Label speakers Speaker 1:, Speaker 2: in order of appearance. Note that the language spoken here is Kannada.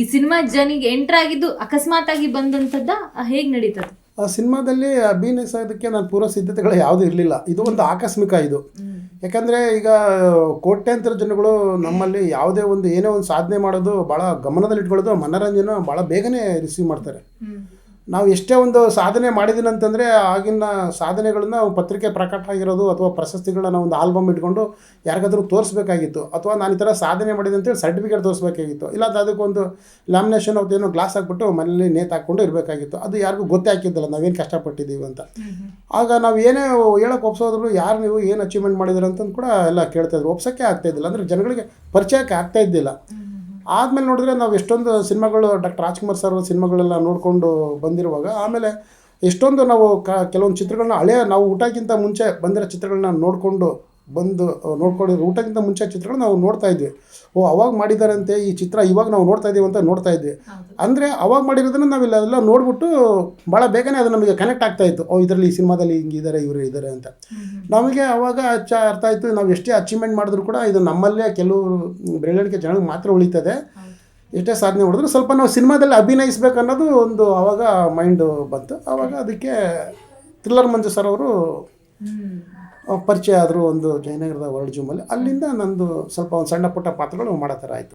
Speaker 1: ಈ ಸಿನಿಮಾ ಜನಿಗೆ ಎಂಟರ್ ಆಗಿದ್ದು ಅಕಸ್ಮಾತ್ ಆಗಿ ಬಂದಂತದ್ದ ಹೇಗ್ ನಡೀತದ?
Speaker 2: ಆ ಸಿನಿಮಾದಲ್ಲಿ ಅಭಿನಯಿಸೋದಕ್ಕೆ ನಾನು ಪೂರ್ವ ಸಿದ್ಧತೆಗಳು ಯಾವುದೂ ಇರಲಿಲ್ಲ. ಇದು ಒಂದು ಆಕಸ್ಮಿಕ ಇದು. ಯಾಕಂದರೆ ಈಗ ಕೋಟ್ಯಾಂತರ ಜನಗಳು ನಮ್ಮಲ್ಲಿ ಯಾವುದೇ ಒಂದು ಏನೇ ಒಂದು ಸಾಧನೆ ಮಾಡೋದು ಭಾಳ ಗಮನದಲ್ಲಿ ಇಟ್ಕೊಳ್ಳೋದು ಮನೋರಂಜನೆ ಭಾಳ ಬೇಗನೆ ರಿಸೀವ್ ಮಾಡ್ತಾರೆ. ನಾವು ಎಷ್ಟೇ ಒಂದು ಸಾಧನೆ ಮಾಡಿದ್ದೀನಿ ಅಂತಂದರೆ ಆಗಿನ ಸಾಧನೆಗಳನ್ನ ಪತ್ರಿಕೆ ಪ್ರಕಟ ಆಗಿರೋದು ಅಥವಾ ಪ್ರಶಸ್ತಿಗಳನ್ನ ಒಂದು ಆಲ್ಬಮ್ ಇಟ್ಕೊಂಡು ಯಾರಿಗಾದ್ರೂ ತೋರಿಸ್ಬೇಕಾಗಿತ್ತು. ಅಥವಾ ನಾನು ಈ ಥರ ಸಾಧನೆ ಮಾಡಿದೆ ಅಂತೇಳಿ ಸರ್ಟಿಫಿಕೇಟ್ ತೋರಿಸ್ಬೇಕಾಗಿತ್ತು. ಇಲ್ಲ ಅದು ಅದಕ್ಕೊಂದು ಲ್ಯಾಮಿನೇಷನ್ ಅವ್ರದ್ದು ಏನೋ ಗ್ಲಾಸ್ ಹಾಕ್ಬಿಟ್ಟು ಮನೇಲಿ ನೇತು ಹಾಕ್ಕೊಂಡು ಇರಬೇಕಾಗಿತ್ತು. ಅದು ಯಾರಿಗೂ ಗೊತ್ತೇ ಹಾಕಿದ್ದಲ್ಲ ನಾವೇನು ಕಷ್ಟಪಟ್ಟಿದ್ದೀವಿ ಅಂತ. ಆಗ ನಾವು ಏನೇ ಹೇಳಕ್ಕೆ ಒಪ್ಸೋದ್ರು ಯಾರು ನೀವು ಏನು ಅಚೀವ್ಮೆಂಟ್ ಮಾಡಿದ್ರು ಅಂತಂದು ಕೂಡ ಎಲ್ಲ ಕೇಳ್ತಾಯಿದ್ರು ಒಪ್ಸೋಕ್ಕೆ ಆಗ್ತಾಯಿದ್ದಿಲ್ಲ ಅಂದರೆ ಜನಗಳಿಗೆ ಪರಿಚಯಕ್ಕೆ ಆಗ್ತಾ ಇದ್ದಿಲ್ಲ. ಆದಮೇಲೆ ನೋಡಿದ್ರೆ ನಾವು ಎಷ್ಟೊಂದು ಸಿನಿಮಾಗಳು ಡಾಕ್ಟರ್ ರಾಜ್ಕುಮಾರ್ ಸರ್ ಸಿನಿಮಾಗಳೆಲ್ಲ ನೋಡಿಕೊಂಡು ಬಂದಿರುವಾಗ ಆಮೇಲೆ ಎಷ್ಟೊಂದು ನಾವು ಕ ಕೆಲವೊಂದು ಚಿತ್ರಗಳನ್ನ ಹಳೆಯ ನಾವು ಊಟಕ್ಕಿಂತ ಮುಂಚೆ ಬಂದಿರೋ ಚಿತ್ರಗಳನ್ನ ನೋಡಿಕೊಂಡು ಬಂದು ನೋಡ್ಕೊಂಡಿರೋ ಊಟಕ್ಕಿಂತ ಮುಂಚೆ ಚಿತ್ರಗಳು ನಾವು ನೋಡ್ತಾ ಇದ್ವಿ. ಓ ಅವಾಗ ಮಾಡಿದಾರಂತೆ ಈ ಚಿತ್ರ ಇವಾಗ ನಾವು ನೋಡ್ತಾ ಇದ್ದೀವಿ ಅಂತ ನೋಡ್ತಾ ಇದ್ವಿ. ಅಂದರೆ ಅವಾಗ ಮಾಡಿರೋದನ್ನು ನಾವಿಲ್ಲ ಅದೆಲ್ಲ ನೋಡ್ಬಿಟ್ಟು ಭಾಳ ಬೇಗನೆ ಅದು ನಮಗೆ ಕನೆಕ್ಟ್ ಆಗ್ತಾ ಇತ್ತು. ಓ ಇದರಲ್ಲಿ ಈ ಸಿನಿಮಾದಲ್ಲಿ ಹಿಂಗಿದ್ದಾರೆ ಇವರು ಇದ್ದಾರೆ ಅಂತ. ನಮಗೆ ಅವಾಗ ಅಚ್ಚ ಅರ್ಥ ಆಯಿತು. ನಾವು ಎಷ್ಟೇ ಅಚೀವ್ಮೆಂಟ್ ಮಾಡಿದ್ರು ಕೂಡ ಇದು ನಮ್ಮಲ್ಲೇ ಕೆಲವು ಬೆಳವಣಿಗೆ ಜನಕ್ಕೆ ಮಾತ್ರ ಉಳಿತದೆ. ಎಷ್ಟೇ ಸಾಧನೆ ಮಾಡಿದ್ರು ಸ್ವಲ್ಪ ನಾವು ಸಿನಿಮಾದಲ್ಲಿ ಅಭಿನಯಿಸ್ಬೇಕು ಅನ್ನೋದು ಒಂದು ಆವಾಗ ಮೈಂಡು ಬಂತು. ಆವಾಗ ಅದಕ್ಕೆ ಥ್ರಿಲ್ಲರ್ ಮಂಜು ಸರ್ ಅವರು ಪರಿಚಯ ಆದರೂ ಒಂದು ಜಯನಗರದ ವರ್ಲ್ಡ್ ಜೂಮಲ್ಲಿ ಅಲ್ಲಿಂದ ನಂದು ಸ್ವಲ್ಪ ಒಂದು ಸಣ್ಣ ಪುಟ್ಟ ಪಾತ್ರಗಳು ಮಾಡೋ ಥರ ಆಯಿತು.